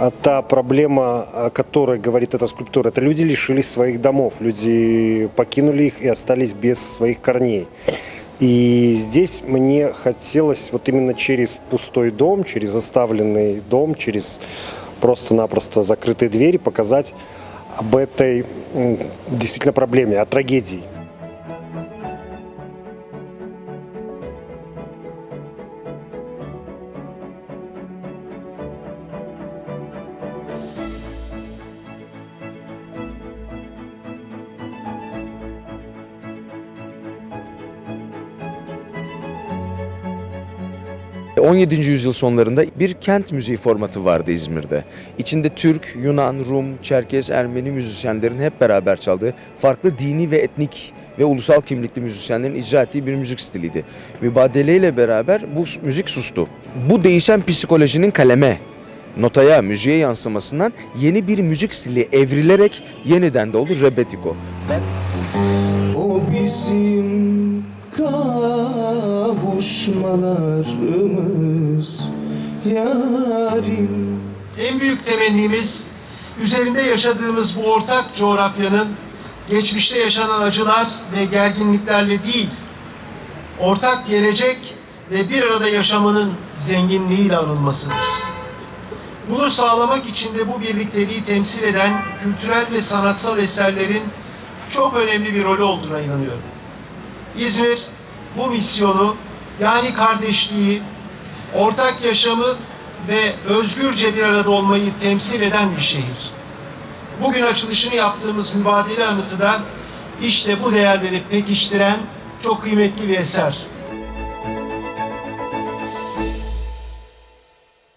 А та проблема, о которой говорит эта скульптура, это люди лишились своих домов, люди покинули их и остались без своих корней. И здесь мне хотелось вот именно через пустой дом, через оставленный дом, через просто-напросто закрытые двери показать об этой действительно проблеме, о трагедии. 17. yüzyıl sonlarında bir kent müziği formatı vardı İzmir'de. İçinde Türk, Yunan, Rum, Çerkez, Ermeni müzisyenlerin hep beraber çaldığı farklı dini ve etnik ve ulusal kimlikli müzisyenlerin icra ettiği bir müzik stiliydi. Mübadeleyle beraber bu müzik sustu. Bu değişen psikolojinin kaleme, notaya, müziğe yansımasından yeni bir müzik stili evrilerek yeniden doğdu Rebetiko. O bizim kavuşmalarımız yarim En büyük temennimiz üzerinde yaşadığımız bu ortak coğrafyanın geçmişte yaşanan acılar ve gerginliklerle değil, ortak gelecek ve bir arada yaşamanın zenginliğiyle anılmasıdır. Bunu sağlamak için de bu birlikteliği temsil eden kültürel ve sanatsal eserlerin çok önemli bir rolü olduğuna inanıyorum. İzmir bu misyonu yani kardeşliği, ortak yaşamı ve özgürce bir arada olmayı temsil eden bir şehir. Bugün açılışını yaptığımız mübadele anıtı da işte bu değerleri pekiştiren çok kıymetli bir eser.